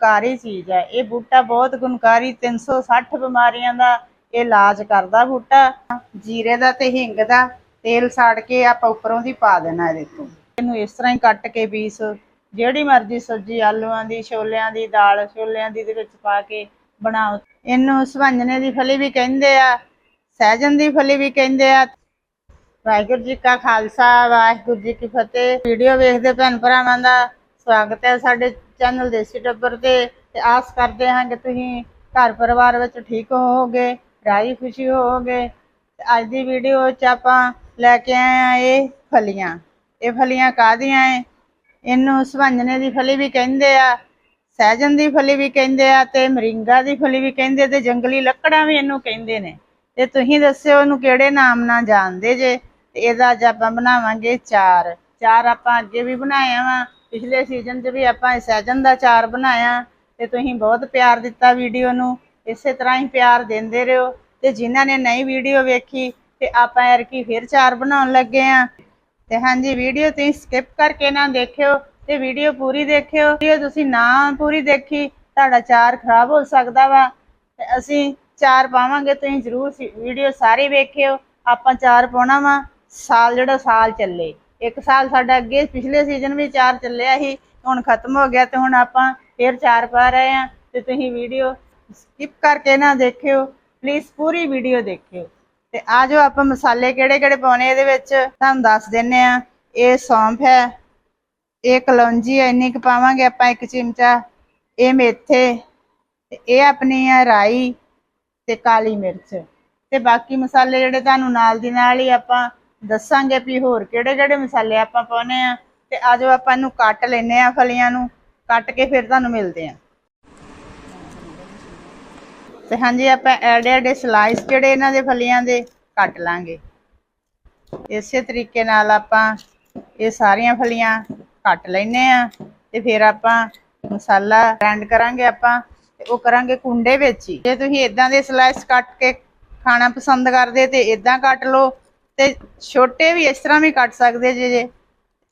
ਗੁਣਕਾਰੀ ਚੀਜ਼ ਹੈ। ਇਹ ਬੂਟਾ ਬਹੁਤ ਗੁਣਕਾਰੀ 360 ਬਿਮਾਰੀਆਂ ਦਾ ਇਹ ਇਲਾਜ ਕਰਦਾ ਬੂਟਾ। ਜੀਰੇ ਦਾ ਤੇ ਹਿੰਗ ਦਾ ਤੇਲ ਸਾੜ ਕੇ ਆਪਾਂ ਉੱਪਰੋਂ ਦੀ ਪਾ ਦੇਣਾ ਇਹਦੇ ਤੋਂ। ਇਹਨੂੰ ਇਸ ਤਰ੍ਹਾਂ ਹੀ ਕੱਟ ਕੇ ਪੀਸ, ਜਿਹੜੀ ਮਰਜ਼ੀ ਸਬਜ਼ੀ, ਆਲੂਆਂ ਦੀ, ਛੋਲਿਆਂ ਦੀ, ਦਾਲ ਛੋਲਿਆਂ ਦੀ ਦੇ ਵਿੱਚ ਪਾ ਕੇ ਬਣਾਓ। ਇਹਨੂੰ ਸਵੰਜਨੇ ਦੀ ਫਲੀ ਵੀ ਕਹਿੰਦੇ ਆ ਸਹਿਜਨ ਦੀ ਫਲੀ ਵੀ ਕਹਿੰਦੇ ਆ। ਵਾਹਿਗੁਰੂ ਜੀ ਕਾ ਖਾਲਸਾ, ਵਾਹਿਗੁਰੂ ਜੀ ਕੀ ਫਤਿਹ। ਵੀਡੀਓ ਵੇਖਦੇ ਭੈਣ ਭਰਾਵਾਂ ਦਾ ਸਵਾਗਤ ਹੈ ਸਾਡੇ ਚੈਨਲ ਦੇਸੀ ਟੱਬਰ ਤੇ ਤੇ ਆਸ ਕਰਦੇ ਹਾਂ ਕਿ ਤੁਸੀਂ ਘਰ ਪਰਿਵਾਰ ਵਿੱਚ ਠੀਕ ਹੋਵੋਗੇ, ਰਾਜੀ ਖੁਸ਼ੀ ਹੋਵੋਗੇ। ਅੱਜ ਦੀ ਵੀਡੀਓ 'ਚ ਆਪਾਂ ਲੈ ਕੇ ਆਏ ਆ ਇਹ ਫਲੀਆਂ। ਇਹ ਫਲੀਆਂ ਕਾਹਦੀਆਂ ਏ ਇਹਨੂੰ ਸਵੰਜਨੇ ਦੀ ਫਲੀ ਵੀ ਕਹਿੰਦੇ ਆ, ਸਹਿਜਨ ਦੀ ਫਲੀ ਵੀ ਕਹਿੰਦੇ ਆ ਤੇ ਮਰਿੰਗਾ ਦੀ ਫਲੀ ਵੀ ਕਹਿੰਦੇ ਤੇ ਜੰਗਲੀ ਲੱਕੜਾਂ ਵੀ ਇਹਨੂੰ ਕਹਿੰਦੇ ਨੇ। ਤੇ ਤੁਸੀਂ ਦੱਸਿਓ ਇਹਨੂੰ ਕਿਹੜੇ ਨਾਮ ਨਾਲ ਜਾਣਦੇ ਜੇ? ਤੇ ਇਹਦਾ ਅੱਜ ਆਪਾਂ ਬਣਾਵਾਂਗੇ ਚਾਰ। ਚਾਰ ਆਪਾਂ ਅੱਗੇ ਵੀ ਬਣਾਇਆ ਵਾ। ਪਿਛਲੇ ਸੀਜ਼ਨ 'ਚ ਵੀ ਆਪਾਂ ਇਹ ਸਹਿਜਨ ਦਾ ਚਾਰ ਬਣਾਇਆ ਤੇ ਤੁਸੀਂ ਬਹੁਤ ਪਿਆਰ ਦਿੱਤਾ ਵੀਡੀਓ ਨੂੰ। ਇਸੇ ਤਰ੍ਹਾਂ ਹੀ ਪਿਆਰ ਦਿੰਦੇ ਰਹੋ ਤੇ ਜਿਨ੍ਹਾਂ ਨੇ ਨਈ ਵੀਡੀਓ ਵੇਖੀ ਤੇ ਆਪਾਂ ਯਾਰ ਕੀ ਫਿਰ ਚਾਰ ਬਣਾਉਣ ਲੱਗੇ ਆ। ਤੇ ਹਾਂਜੀ ਵੀਡੀਓ ਤੁਸੀਂ ਸਕਿਪ ਕਰਕੇ ਨਾ ਦੇਖਿਓ ਤੇ ਵੀਡੀਓ ਪੂਰੀ ਦੇਖਿਓ। ਵੀਡੀਓ ਤੁਸੀਂ ਨਾ ਪੂਰੀ ਦੇਖੀ, ਤੁਹਾਡਾ ਚਾਰ ਖਰਾਬ ਹੋ ਸਕਦਾ ਵਾ। ਤੇ ਅਸੀਂ ਚਾਰ ਪਾਵਾਂਗੇ, ਤੁਸੀਂ ਜਰੂਰ ਵੀਡੀਓ ਸਾਰੀ ਵੇਖਿਓ। ਆਪਾਂ ਚਾਰ ਪਾਉਣਾ ਵਾ, ਸਾਲ ਜਿਹੜਾ ਸਾਲ ਚੱਲੇ। ਇੱਕ ਸਾਲ ਸਾਡਾ ਅੱਗੇ ਪਿਛਲੇ ਸੀਜ਼ਨ ਵੀ ਚਾਰ ਚੱਲਿਆ ਸੀ, ਹੁਣ ਖਤਮ ਹੋ ਗਿਆ ਤੇ ਹੁਣ ਆਪਾਂ ਫੇਰ ਚਾਰ ਪਾ ਰਹੇ ਆ ਤੇ ਤੁਸੀਂ ਵੀਡੀਓ ਸਕਿਪ ਕਰਕੇ ਨਾ ਦੇਖਿਓ ਪਲੀਜ਼ ਪੂਰੀ ਵੀਡੀਓ ਦੇਖਿਓ। ਤੇ ਆ ਜੋ ਆਪਾਂ ਮਸਾਲੇ ਕਿਹੜੇ ਕਿਹੜੇ ਪਾਉਣੇ ਇਹਦੇ ਵਿੱਚ, ਤੁਹਾਨੂੰ ਦੱਸ ਦਿੰਨੇ ਆ ਇਹ ਸੌਂਫ ਹੈ, ਇਹ ਕਲੌਂਜੀ ਹੈ, ਇੰਨੀ ਕੁ ਪਾਵਾਂਗੇ ਆਪਾਂ ਇੱਕ ਚਮਚਾ। ਇਹ ਮੇਥੇ, ਤੇ ਇਹ ਆਪਣੀ ਆ ਰਾਈ ਤੇ ਕਾਲੀ ਮਿਰਚ। ਤੇ ਬਾਕੀ ਮਸਾਲੇ ਜਿਹੜੇ ਤੁਹਾਨੂੰ ਨਾਲ ਦੀ ਨਾਲ ਹੀ ਆਪਾਂ ਦੱਸਾਂਗੇ ਵੀ ਹੋਰ ਕਿਹੜੇ ਕਿਹੜੇ ਮਸਾਲੇ ਆਪਾਂ ਪਾਉਣੇ ਆ ਤੇ ਆਜੋ ਆਪਾਂ ਇਹਨੂੰ ਕੱਟ ਲੈਨੇ ਆ ਫਲੀਆਂ ਨੂੰ, ਕੱਟ ਕੇ ਫਿਰ ਤੁਹਾਨੂੰ ਮਿਲਦੇ ਆ ਤੇ ਹਾਂਜੀ, ਆਪਾਂ ਐਡੇ ਐਡੇ ਸਲਾਈਸ ਜਿਹੜੇ ਇਹਨਾਂ ਦੇ ਫਲੀਆਂ ਦੇ ਕੱਟ ਲਾਂਗੇ। ਇਸੇ ਤਰੀਕੇ ਨਾਲ ਆਪਾਂ ਇਹ ਸਾਰੀਆਂ ਫਲੀਆਂ ਕੱਟ ਲੈਨੇ ਆ ਤੇ ਫਿਰ ਆਪਾਂ ਮਸਾਲਾ ਗ੍ਰਾਈਂਡ ਕਰਾਂਗੇ ਆਪਾਂ ਤੇ ਉਹ ਕਰਾਂਗੇ ਕੁੰਡੇ ਵਿੱਚ ਹੀ। ਜੇ ਤੁਸੀਂ ਇਦਾਂ ਦੇ ਸਲਾਈਸ ਕੱਟ ਕੇ ਖਾਣਾ ਪਸੰਦ ਕਰਦੇ ਤੇ ਇਦਾਂ ਕੱਟ ਲਓ ਤੇ ਛੋਟੇ ਵੀ ਇਸ ਤਰ੍ਹਾਂ ਵੀ ਕੱਟ ਸਕਦੇ ਜੇ ਜੇ।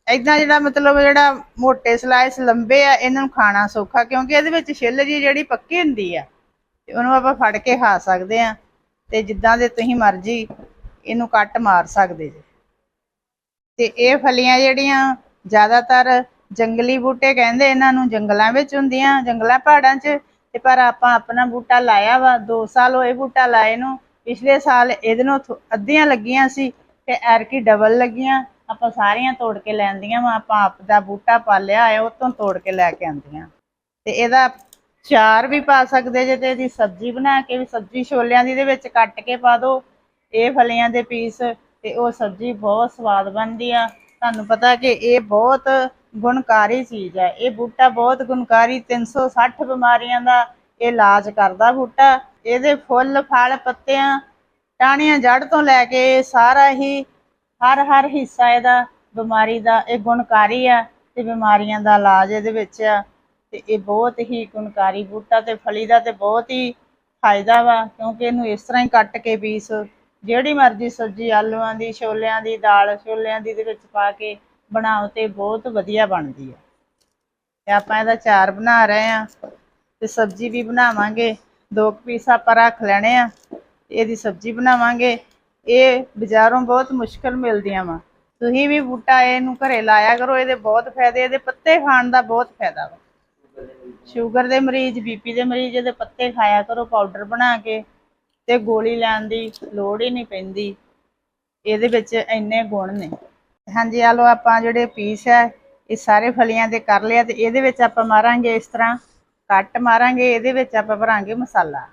ਇਦਾਂ ਜਿਹੜਾ ਮਤਲਬ ਜਿਹੜਾ ਮੋٹے ਸਲਾਈਸ ਲੰਬੇ ਆ, ਇਹਨਾਂ ਨੂੰ ਖਾਣਾ ਸੌਖਾ, ਕਿਉਂਕਿ ਇਹਦੇ ਵਿੱਚ ਛਿੱਲ ਜੀ ਜਿਹੜੀ ਪੱਕੀ ਹੁੰਦੀ ਆ, ਤੇ ਉਹਨੂੰ ਆਪਾਂ ਫੜ ਕੇ ਖਾ ਸਕਦੇ ਆ। ਤੇ ਜਿੱਦਾਂ ਦੇ ਤੁਸੀਂ ਮਰਜ਼ੀ ਇਹਨੂੰ ਕੱਟ ਮਾਰ ਸਕਦੇ ਜੇ। ਤੇ ਇਹ ਫਲੀਆਂ ਜਿਹੜੀਆਂ ਜ਼ਿਆਦਾਤਰ ਜੰਗਲੀ ਬੂਟੇ ਕਹਿੰਦੇ ਇਹਨਾਂ ਨੂੰ, ਜੰਗਲਾਂ ਵਿੱਚ ਹੁੰਦੀਆਂ, ਜੰਗਲਾਂ ਪਹਾੜਾਂ 'ਚ। ਤੇ ਪਰ ਆਪਾਂ ਆਪਣਾ ਬੂਟਾ ਲਾਇਆ ਵਾ 2 ਸਾਲ ਹੋਏ ਬੂਟਾ ਲਾਏ ਨੂੰ। ਪਿਛਲੇ ਸਾਲ ਇਹਦੇ ਨੂੰ ਅੱਧੀਆਂ ਲੱਗੀਆਂ ਸੀ ਤੇ ਐਰਕੀ ਡਬਲ ਲੱਗੀਆਂ। ਆਪਾਂ ਸਾਰੀਆਂ ਤੋੜ ਕੇ ਲੈਂਦੀਆਂ ਵਾ। ਆਪਾਂ ਆਪ ਦਾ ਬੂਟਾ ਪਾਲਿਆ ਹੈ ਉਹ ਤੋਂ ਤੋੜ ਕੇ ਲੈ ਕੇ ਆਂਦੀਆਂ। ਤੇ ਇਹਦਾ ਚਾਰ ਵੀ ਪਾ ਸਕਦੇ ਜੇ ਤੇ ਇਹਦੀ ਸਬਜ਼ੀ ਬਣਾ ਕੇ ਵੀ, ਸਬਜ਼ੀ ਛੋਲਿਆਂ ਦੀ ਦੇ ਵਿੱਚ ਕੱਟ ਕੇ ਪਾ ਦਿਓ ਇਹ ਫਲੀਆਂ ਦੇ ਪੀਸ ਤੇ ਉਹ ਸਬਜ਼ੀ ਬਹੁਤ ਸਵਾਦ ਬਣਦੀ ਆ। ਤੁਹਾਨੂੰ ਪਤਾ ਕਿ ਇਹ ਬਹੁਤ ਗੁਣਕਾਰੀ ਚੀਜ਼ ਹੈ ਇਹ ਬੂਟਾ ਬਹੁਤ ਗੁਣਕਾਰੀ 360 ਬਿਮਾਰੀਆਂ ਦਾ ਇਹ ਇਲਾਜ ਕਰਦਾ ਬੂਟਾ। ਇਹਦੇ ਫੁੱਲ, ਫਲ, ਪੱਤਿਆਂ, ਟਾਹਣੀਆਂ ਜੜ ਤੋਂ ਲੈ ਕੇ ਸਾਰਾ ਹੀ, ਹਰ ਹਰ ਹਿੱਸਾ ਇਹਦਾ ਬਿਮਾਰੀ ਦਾ, ਇਹ ਗੁਣਕਾਰੀ ਆ ਤੇ ਬਿਮਾਰੀਆਂ ਦਾ ਇਲਾਜ ਇਹਦੇ ਵਿੱਚ ਆ ਤੇ ਇਹ ਬਹੁਤ ਹੀ ਗੁਣਕਾਰੀ ਬੂਟਾ ਤੇ ਫਲੀ ਦਾ ਤੇ ਬਹੁਤ ਹੀ ਫਾਇਦਾ ਵਾ, ਕਿਉਂਕਿ ਇਹਨੂੰ ਇਸ ਤਰ੍ਹਾਂ ਹੀ ਕੱਟ ਕੇ ਪੀਸ, ਜਿਹੜੀ ਮਰਜ਼ੀ ਸਬਜ਼ੀ ਆਲੂਆਂ ਦੀ, ਛੋਲਿਆਂ ਦੀ, ਦਾਲ ਛੋਲਿਆਂ ਦੀ ਦੇ ਵਿੱਚ ਪਾ ਕੇ ਬਣਾਓ ਤੇ ਬਹੁਤ ਵਧੀਆ ਬਣਦੀ ਆ। ਤੇ ਆਪਾਂ ਇਹਦਾ ਚਾਰ ਬਣਾ ਰਹੇ ਆ ਤੇ ਸਬਜ਼ੀ ਵੀ ਬਣਾਵਾਂਗੇ। ਦੋ ਕੁ ਪੀਸ ਆਪਾਂ ਰੱਖ ਲੈਣੇ ਆ, ਇਹਦੀ ਸਬਜ਼ੀ ਬਣਾਵਾਂਗੇ। ਇਹ ਬਾਜ਼ਾਰੋਂ ਬਹੁਤ ਮੁਸ਼ਕਲ ਮਿਲਦੀਆਂ ਵਾ। ਤੁਸੀਂ ਵੀ ਬੂਟਾ ਇਹਨੂੰ ਘਰੇ ਲਾਇਆ ਕਰੋ, ਇਹਦੇ ਬਹੁਤ ਫਾਇਦੇ, ਇਹਦੇ ਪੱਤੇ ਖਾਣ ਦਾ ਬਹੁਤ ਫਾਇਦਾ ਵਾ। ਸ਼ੂਗਰ ਦੇ ਮਰੀਜ਼ ਬੀਪੀ ਦੇ ਮਰੀਜ਼, ਇਹਦੇ ਪੱਤੇ ਖਾਇਆ ਕਰੋ, ਪਾਊਡਰ ਬਣਾ ਕੇ ਤੇ ਗੋਲੀ ਲੈਣ ਦੀ ਲੋੜ ਹੀ ਨਹੀਂ ਪੈਂਦੀ। ਇਹਦੇ ਵਿੱਚ ਇੰਨੇ ਗੁਣ ਨੇ। ਹਾਂਜੀ ਆ ਲੋ ਆਪਾਂ ਜਿਹੜੇ ਪੀਸ ਹੈ, ਇਹ ਸਾਰੇ ਫਲੀਆਂ ਦੇ ਕਰ ਲਿਆ ਤੇ ਇਹਦੇ ਵਿੱਚ ਆਪਾਂ ਮਾਰਾਂਗੇ ਇਸ ਤਰ੍ਹਾਂ ਕੱਟ ਮਾਰਾਂਗੇ, ਇਹਦੇ ਵਿੱਚ ਆਪਾਂ ਭਰਾਂਗੇ ਮਸਾਲਾ।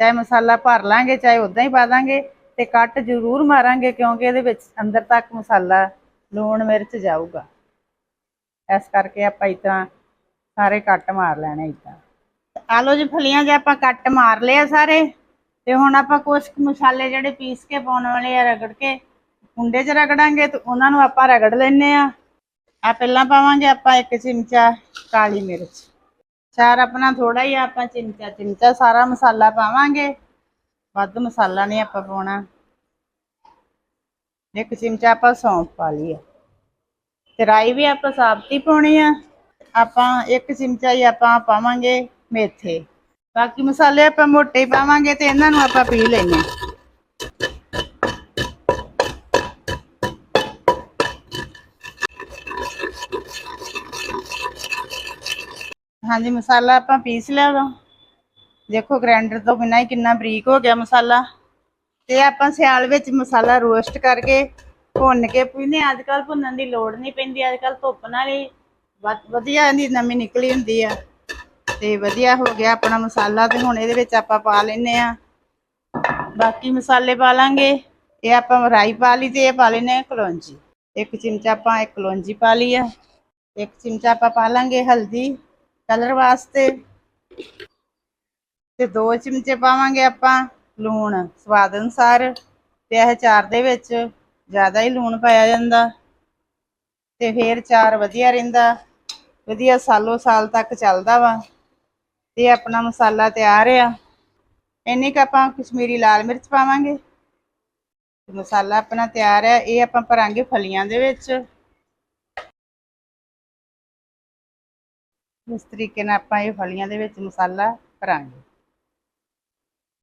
ਚਾਹੇ ਮਸਾਲਾ ਭਰ ਲਾਂਗੇ, ਚਾਹੇ ਉਦਾਂ ਹੀ ਪਾ ਦਾਂਗੇ ਤੇ ਕੱਟ ਜ਼ਰੂਰ ਮਾਰਾਂਗੇ ਕਿਉਂਕਿ ਇਹਦੇ ਵਿੱਚ ਅੰਦਰ ਤੱਕ ਮਸਾਲਾ, ਲੂਣ, ਮਿਰਚ ਜਾਊਗਾ। ਇਸ ਕਰਕੇ ਆਪਾਂ ਇਸ ਸਾਰੇ ਕੱਟ ਮਾਰ ਲੈਣੇ ਇਦਾਂ ਆ ਲੋ ਜੀ, ਫਲੀਆਂ ਜੇ ਆਪਾਂ ਕੱਟ ਮਾਰ ਲਏ ਸਾਰੇ, ਤੇ ਹੁਣ ਆਪਾਂ ਕੁਝ ਕੁ ਮਸਾਲੇ ਜਿਹੜੇ ਪੀਸ ਕੇ ਪਾਉਣ ਵਾਲੇ ਆ ਰਗੜ ਕੇ, ਕੁੰਡੇ 'ਚ ਰਗੜਾਂਗੇ ਤੇ ਉਹਨਾਂ ਨੂੰ ਆਪਾਂ ਰਗੜ ਲੈਨੇ ਆ। ਆ ਪਹਿਲਾਂ ਪਾਵਾਂਗੇ ਆਪਾਂ ਇੱਕ ਚਮਚਾ ਕਾਲੀ ਮਿਰਚ। ਸ਼ਹਿਰ ਆਪਣਾ ਥੋੜਾ ਹੀ ਆਪਾਂ ਚਮਚਾ ਚਮਚਾ ਸਾਰਾ ਮਸਾਲਾ ਪਾਵਾਂਗੇ। ਵੱਧ ਮਸਾਲਾ ਨਹੀਂ ਆਪਾਂ ਪਾਉਣਾ। ਇੱਕ ਚਿਮਚਾ ਆਪਾਂ ਸੌਂਫ ਪਾ ਲਈ ਆ। ਤੇ ਰਾਈ ਵੀ ਆਪਾਂ ਸਾਬਤੀ ਪਾਉਣੀ ਆ। ਆਪਾਂ ਇੱਕ ਚਿਮਚਾ ਹੀ ਆਪਾਂ ਪਾਵਾਂਗੇ ਮੇਥੇ। ਬਾਕੀ ਮਸਾਲੇ ਆਪਾਂ ਮੋਟੇ ਹੀ ਪਾਵਾਂਗੇ ਤੇ ਇਹਨਾਂ ਨੂੰ ਆਪਾਂ ਪੀ ਲੈਣੇ ਹਾਂਜੀ, ਮਸਾਲਾ ਆਪਾਂ ਪੀਸ ਲਿਆ ਵਾ। ਦੇਖੋ ਗ੍ਰਾਈਂਡਰ ਤੋਂ ਬਿਨਾਂ ਹੀ ਕਿੰਨਾ ਬਰੀਕ ਹੋ ਗਿਆ ਮਸਾਲਾ। ਤੇ ਆਪਾਂ ਸਿਆਲ ਵਿੱਚ ਮਸਾਲਾ ਰੋਸਟ ਕਰਕੇ ਭੁੰਨ ਕੇ ਪੀਨੇ ਅੱਜ ਕੱਲ ਭੁੰਨਣ ਦੀ ਲੋੜ ਨਹੀਂ ਪੈਂਦੀ। ਅੱਜ ਕੱਲ ਧੁੱਪ ਨਾਲ ਹੀ ਵਧ- ਵਧੀਆ ਇਹਦੀ ਨਮੀ ਨਿਕਲੀ ਹੁੰਦੀ ਆ। ਤੇ ਵਧੀਆ ਹੋ ਗਿਆ ਆਪਣਾ ਮਸਾਲਾ ਤੇ ਹੁਣ ਇਹਦੇ ਵਿੱਚ ਆਪਾਂ ਪਾ ਲੈਨੇ ਆ। ਬਾਕੀ ਮਸਾਲੇ ਪਾ ਲਾਂਗੇ। ਇਹ ਆਪਾਂ ਰਾਈ ਪਾ ਲਈ ਤੇ ਇਹ ਪਾ ਲੈਨੇ ਆ ਕਲੌਂਜੀ। ਇੱਕ ਚਮਚਾ ਆਪਾਂ ਇੱਕ ਕਲੌਂਜੀ ਪਾ ਲਈ ਆ। ਇੱਕ ਚਮਚਾ ਆਪਾਂ ਪਾ ਲਾਂਗੇ ਹਲਦੀ। ਕਲਰ ਵਾਸਤੇ। ਤੇ ਦੋ ਚਮਚੇ ਪਾਵਾਂਗੇ ਆਪਾਂ ਲੂਣ ਸਵਾਦ ਅਨੁਸਾਰ। ਤੇ ਇਹ ਚਾਰ ਦੇ ਵਿੱਚ ਜ਼ਿਆਦਾ ਹੀ ਲੂਣ ਪਾਇਆ ਜਾਂਦਾ। ਤੇ ਫਿਰ ਚਾਰ ਵਧੀਆ ਰਹਿੰਦਾ ਵਧੀਆ ਸਾਲੋ ਸਾਲ ਤੱਕ ਚੱਲਦਾ ਵਾ। ਤੇ ਆਪਣਾ ਮਸਾਲਾ ਤਿਆਰ ਆ। ਇੰਨੇ ਕੁ ਆਪਾਂ ਕਸ਼ਮੀਰੀ ਲਾਲ ਮਿਰਚ ਪਾਵਾਂਗੇ। ਮਸਾਲਾ ਆਪਣਾ ਤਿਆਰ ਆ। ਇਹ ਆਪਾਂ ਭਰਾਂਗੇ ਫਲੀਆਂ ਦੇ ਵਿੱਚ। ਇਸ ਤਰੀਕੇ ਨਾਲ ਆਪਾਂ ਇਹ ਫਲੀਆਂ ਦੇ ਵਿੱਚ ਮਸਾਲਾ ਭਰਾਂਗੇ।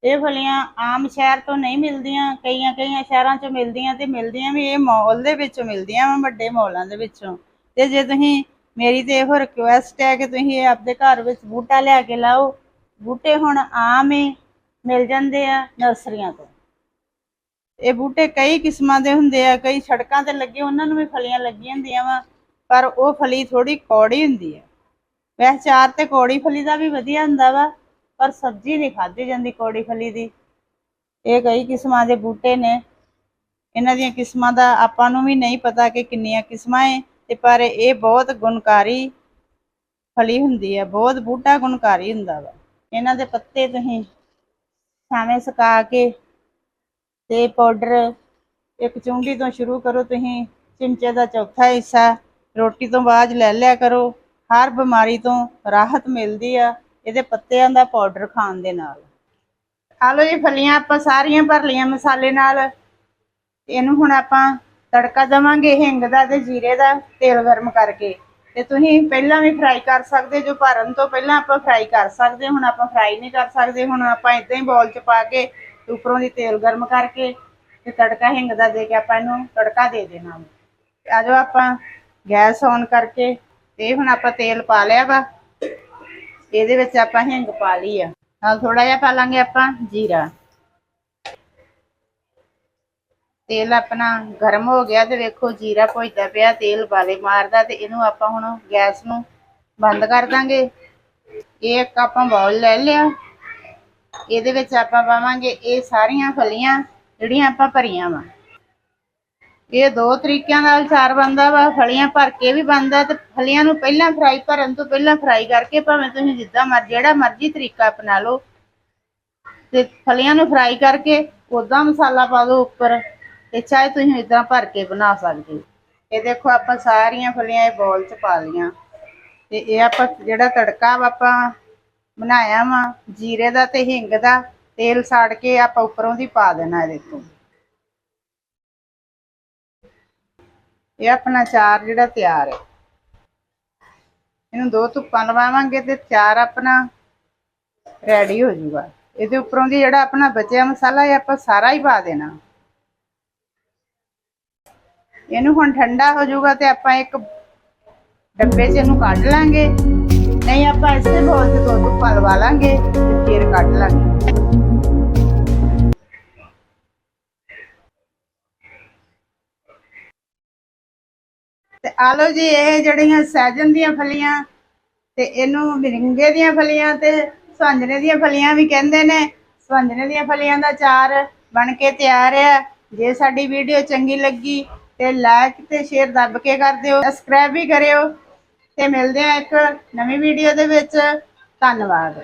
ਇਹ ਫਲੀਆਂ ਆਮ ਸ਼ਹਿਰ ਤੋਂ ਨਹੀਂ ਮਿਲਦੀਆਂ, ਕਈਆਂ ਕਈਆਂ ਸ਼ਹਿਰਾਂ 'ਚੋਂ ਮਿਲਦੀਆਂ ਤੇ ਮਿਲਦੀਆਂ ਵੀ ਇਹ ਮਾਲ ਦੇ ਵਿੱਚੋਂ ਮਿਲਦੀਆਂ ਵਾ ਵੱਡੇ ਮਾਲਾਂ ਦੇ ਵਿੱਚੋਂ। ਤੇ ਜੇ ਤੁਸੀਂ ਮੇਰੀ ਤੇ ਇਹੋ ਰਿਕੁਐਸਟ ਹੈ ਕਿ ਤੁਸੀਂ ਇਹ ਆਪਦੇ ਘਰ ਵਿੱਚ ਬੂਟਾ ਲਿਆ ਕੇ ਲਾਓ, ਬੂਟੇ ਹੁਣ ਆਮ ਹੀ ਮਿਲ ਜਾਂਦੇ ਆ ਨਰਸਰੀਆਂ ਤੋਂ। ਇਹ ਬੂਟੇ ਕਈ ਕਿਸਮਾਂ ਦੇ ਹੁੰਦੇ ਆ, ਕਈ ਸੜਕਾਂ ਤੇ ਲੱਗੇ ਉਹਨਾਂ ਨੂੰ ਵੀ ਫਲੀਆਂ ਲੱਗੀਆਂ ਹੁੰਦੀਆਂ ਵਾ, ਪਰ ਉਹ ਫਲੀ ਥੋੜੀ ਕੌੜੀ ਹੁੰਦੀ ਹੈ। ਵੈਸੇ ਚਾਰ ਤੇ ਕੌੜੀ ਫਲੀ ਦਾ ਵੀ ਵਧੀਆ ਹੁੰਦਾ ਵਾ, ਪਰ ਸਬਜ਼ੀ ਨਹੀਂ ਖਾਧੀ ਜਾਂਦੀ ਕੌੜੀ ਫਲੀ ਦੀ। ਇਹ ਕਈ ਕਿਸਮਾਂ ਦੇ ਬੂਟੇ ਨੇ। ਇਹਨਾਂ ਦੀਆਂ ਕਿਸਮਾਂ ਦਾ ਆਪਾਂ ਨੂੰ ਵੀ ਨਹੀਂ ਪਤਾ ਕਿ ਕਿੰਨੀਆਂ ਕਿਸਮਾਂ ਏ, ਤੇ ਪਰ ਇਹ ਬਹੁਤ ਗੁਣਕਾਰੀ ਫਲੀ ਹੁੰਦੀ ਹੈ ਬਹੁਤ ਬੂਟਾ ਗੁਣਕਾਰੀ ਹੁੰਦਾ ਵਾ। ਇਹਨਾਂ ਦੇ ਪੱਤੇ ਤੁਸੀਂ ਛਾਵੇਂ ਸੁਕਾ ਕੇ ਤੇ ਪਾਊਡਰ ਇੱਕ ਚੁੰਡੀ ਤੋਂ ਸ਼ੁਰੂ ਕਰੋ, ਤੁਸੀਂ ਚਮਚੇ ਦਾ ਚੌਥਾ ਹਿੱਸਾ ਰੋਟੀ ਤੋਂ ਬਾਅਦ ਲੈ ਲਿਆ ਕਰੋ। ਹਰ ਬਿਮਾਰੀ ਤੋਂ ਰਾਹਤ ਮਿਲਦੀ ਆ, ਇਹਦੇ ਪੱਤਿਆਂ ਦਾ ਪਾਊਡਰ ਖਾਣ ਦੇ ਨਾਲ। ਆ ਲਓ ਜੀ ਫਲੀਆਂ, ਆਪਾਂ ਸਾਰੀਆਂ ਭਰ ਲਈਆਂ ਮਸਾਲੇ ਨਾਲ। ਇਹਨੂੰ ਹੁਣ ਆਪਾਂ ਤੜਕਾ ਦਵਾਂਗੇ ਹਿੰਗ ਦਾ ਤੇ ਜੀਰੇ ਦਾ ਤੇਲ ਗਰਮ ਕਰਕੇ। ਤੇ ਤੁਸੀਂ ਪਹਿਲਾਂ ਵੀ ਫਰਾਈ ਕਰ ਸਕਦੇ ਜੋ ਭਰਨ ਤੋਂ ਪਹਿਲਾਂ ਆਪਾਂ ਫਰਾਈ ਕਰ ਸਕਦੇ। ਹੁਣ ਆਪਾਂ ਫਰਾਈ ਨਹੀਂ ਕਰ ਸਕਦੇ। ਹੁਣ ਆਪਾਂ ਇਦਾਂ ਹੀ ਬੋਲ 'ਚ ਪਾ ਕੇ ਉੱਪਰੋਂ ਦੀ ਤੇਲ ਗਰਮ ਕਰਕੇ ਤੇ ਤੜਕਾ ਹਿੰਗ ਦਾ ਦੇ ਕੇ ਆਪਾਂ ਇਹਨੂੰ ਤੜਕਾ ਦੇ ਦੇਣਾ। ਆ ਜਾਓ ਆਪਾਂ ਗੈਸ ਔਨ ਕਰਕੇ ਤੇ ਹੁਣ ਆਪਾਂ ਤੇਲ ਪਾ ਲਿਆ ਵਾ। ਇਹਦੇ ਵਿੱਚ ਆਪਾਂ ਹਿੰਗ ਪਾ ਲਈ ਆ। ਨਾਲ ਥੋੜਾ ਜਿਹਾ ਪਾ ਲਾਂਗੇ ਆਪਾਂ ਜੀਰਾ। ਤੇਲ ਆਪਣਾ ਗਰਮ ਹੋ ਗਿਆ ਤੇ ਵੇਖੋ ਜੀਰਾ ਭੁੱਜਦਾ ਪਿਆ, ਤੇਲ ਬਾਲੇ ਮਾਰਦਾ ਤੇ ਇਹਨੂੰ ਆਪਾਂ ਹੁਣ ਗੈਸ ਨੂੰ ਬੰਦ ਕਰ ਦਾਂਗੇ। ਇਹ ਇੱਕ ਆਪਾਂ ਬਾਉਲ ਲੈ ਲਿਆ। ਇਹਦੇ ਵਿੱਚ ਆਪਾਂ ਪਾਵਾਂਗੇ ਇਹ ਸਾਰੀਆਂ ਫਲੀਆਂ ਜਿਹੜੀਆਂ ਆਪਾਂ ਭਰੀਆਂ ਵਾ। ਇਹ ਦੋ ਤਰੀਕਿਆਂ ਨਾਲ ਚਾਰ ਬਣਦਾ ਵਾ, ਫਲੀਆਂ ਭਰ ਕੇ ਵੀ ਬਣਦਾ ਤੇ ਫਲੀਆਂ ਨੂੰ ਪਹਿਲਾਂ ਫਰਾਈ ਭਰਨ ਤੋਂ ਪਹਿਲਾਂ ਫਰਾਈ ਕਰਕੇ ਭਾਵੇਂ ਤੁਸੀਂ ਜਿੱਦਾਂ ਮਰ ਜਿਹੜਾ ਮਰਜ਼ੀ ਤਰੀਕਾ ਅਪਣਾ ਲਓ। ਤੇ ਫਲੀਆਂ ਨੂੰ ਫਰਾਈ ਕਰਕੇ ਉਦਾਂ ਮਸਾਲਾ ਪਾ ਦਿਓ ਉੱਪਰ ਤੇ ਚਾਹੇ ਤੁਸੀਂ ਇਦਾਂ ਭਰ ਕੇ ਬਣਾ ਸਕਦੇ ਇਹ ਦੇਖੋ ਆਪਾਂ ਸਾਰੀਆਂ ਫਲੀਆਂ ਇਹ ਬੋਲ 'ਚ ਪਾ ਲਈਆਂ। ਤੇ ਇਹ ਆਪਾਂ ਜਿਹੜਾ ਤੜਕਾ ਵਾ ਆਪਾਂ ਬਣਾਇਆ ਵਾ, ਜੀਰੇ ਦਾ ਤੇ ਹਿੰਗ ਦਾ, ਤੇਲ ਸਾੜ ਕੇ ਆਪਾਂ ਉੱਪਰੋਂ ਦੀ ਪਾ ਦੇਣਾ ਇਹਦੇ ਤੋਂ। ਇਹ ਆਪਣਾ ਚਾਰ ਜਿਹੜਾ ਤਿਆਰ ਹੈ। ਇਹਨੂੰ ਦੋ ਧੁੱਪਾਂ ਲਵਾਵਾਂਗੇ ਤੇ ਚਾਰ ਆਪਣਾ ਰੈਡੀ ਹੋ ਜਾਊਗਾ ਇਹਦੇ ਉੱਪਰੋਂ ਦੀ ਜਿਹੜਾ ਆਪਣਾ ਬਚਿਆ ਮਸਾਲਾ ਇਹ ਆਪਾਂ ਸਾਰਾ ਹੀ ਪਾ ਦੇਣਾ। ਇਹਨੂੰ ਹੁਣ ਠੰਡਾ ਹੋ ਜਾਊਗਾ ਤੇ ਆਪਾਂ ਇੱਕ ਡੱਬੇ 'ਚ ਇਹਨੂੰ ਕੱਢ ਲਾਂਗੇ। ਨਹੀਂ ਆਪਾਂ ਇਸੇ ਬੋਲ 'ਚ ਦੋ ਧੁੱਪਾਂ ਲਵਾ ਲਾਂਗੇ ਤੇ ਫਿਰ ਕੱਢ ਲਾਂਗੇ। ਤੇ ਆ ਲਓ ਜੀ, ਇਹ ਜਿਹੜੀਆਂ ਸੈਜਨ ਦੀਆਂ ਫਲੀਆਂ ਤੇ ਇਹਨੂੰ ਮਿਰਿੰਗੇ ਦੀਆਂ ਫਲੀਆਂ ਤੇ ਸਵੰਜਨੇ ਦੀਆਂ ਫਲੀਆਂ ਵੀ ਕਹਿੰਦੇ ਨੇ। ਸਵੰਜਨੇ ਦੀਆਂ ਫਲੀਆਂ ਦਾ ਚਾਰ ਬਣ ਕੇ ਤਿਆਰ ਹੈ। ਜੇ ਸਾਡੀ ਵੀਡੀਓ ਚੰਗੀ ਲੱਗੀ ਤੇ ਲਾਈਕ ਤੇ ਸ਼ੇਅਰ ਦੱਬ ਕੇ ਕਰ ਦਿਓ ਸਬਸਕ੍ਰਾਈਬ ਵੀ ਕਰਿਓ ਤੇ ਮਿਲਦੇ ਆ ਇੱਕ ਨਵੀਂ ਵੀਡੀਓ ਦੇ ਵਿੱਚ। ਧੰਨਵਾਦ।